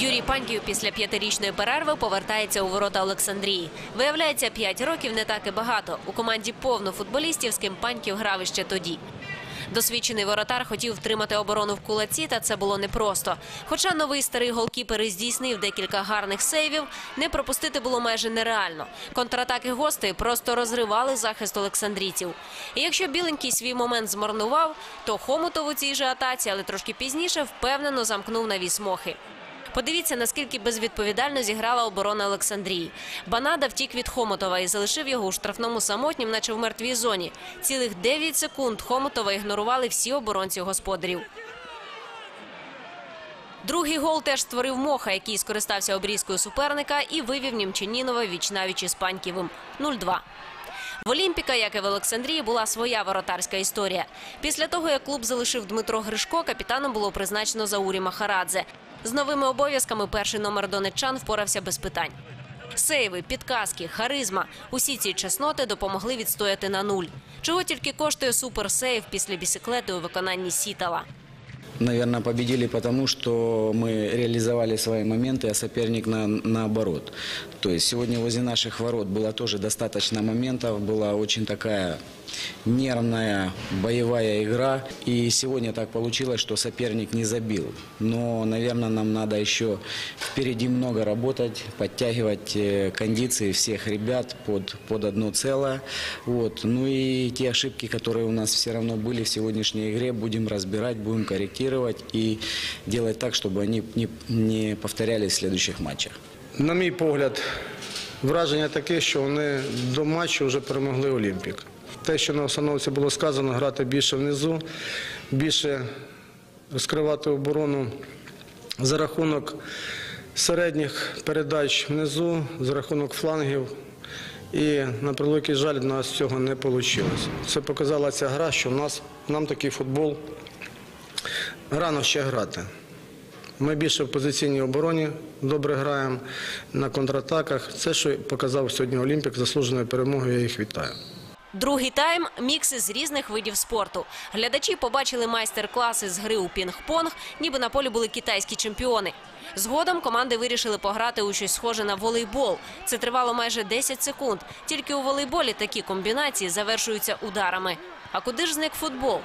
Юрій Паньків після п'ятирічної перерви повертається у ворота Олександрії. Виявляється, п'ять років не так і багато. У команді повно футболістів, з ким Паньків грав іще тоді. Досвідчений воротар хотів втримати оборону в кулаці, та це було непросто. Хоча новий старий голкіпер здійснив декілька гарних сейвів, не пропустити було майже нереально. Контратаки гостей просто розривали захист олександрійців. І якщо біленький свій момент змарнував, то Хомутов у цій же атаці, але трошки пізніше, впевнено замкнув навіс мохи. Подивіться, наскільки безвідповідально зіграла оборона Олександрії. Банада втік від Хомотова і залишив його у штрафному самотнім, наче в мертвій зоні. Цілих 9 секунд Хомотова ігнорували всі оборонці господарів. Другий гол теж створив Моха, який скористався обрізкою суперника і вивів Німчанінова вічнавіч із Паньківим 0-2. В Олімпіка, як і в Олександрії, була своя воротарська історія. Після того, як клуб залишив Дмитро Гришко, капітаном було призначено Заурі Махарадзе. З новими обов'язками перший номер донеччан впорався без питань. Сейви, підказки, харизма – усі ці чесноти допомогли відстояти на нуль. Чого тільки коштує суперсейв після бісиклети у виконанні Сітала. Наверное, победили потому, что мы реализовали свои моменты, а соперник на, наоборот. То есть сегодня возле наших ворот было тоже достаточно моментов, была очень такая нервная боевая игра. И сегодня так получилось, что соперник не забил. Но, наверное, нам надо еще впереди много работать, подтягивать э, кондиции всех ребят под, под одно целое. Вот. Ну и те ошибки, которые у нас все равно были в сегодняшней игре, будем разбирать, будем корректировать и делать так, чтобы они не, не повторялись в следующих матчах. На мій погляд, враження таке, що вони до матчу вже перемогли Олімпік. Те, що на установці було сказано, грати більше внизу, більше розкривати оборону за рахунок середніх передач внизу, за рахунок флангів. І на превеликий жаль, в нас цього не вийшло. Це показала ця гра, що в нас нам такий футбол рано ще грати. Ми більше в позиційній обороні добре граємо на контратаках. Це, що показав сьогодні Олімпік, заслуженою перемогою, я їх вітаю. Другий тайм – мікси з різних видів спорту. Глядачі побачили майстер-класи з гри у пінг-понг, ніби на полі були китайські чемпіони. Згодом команди вирішили пограти у щось схоже на волейбол. Це тривало майже 10 секунд. Тільки у волейболі такі комбінації завершуються ударами. А куди ж зник футбол?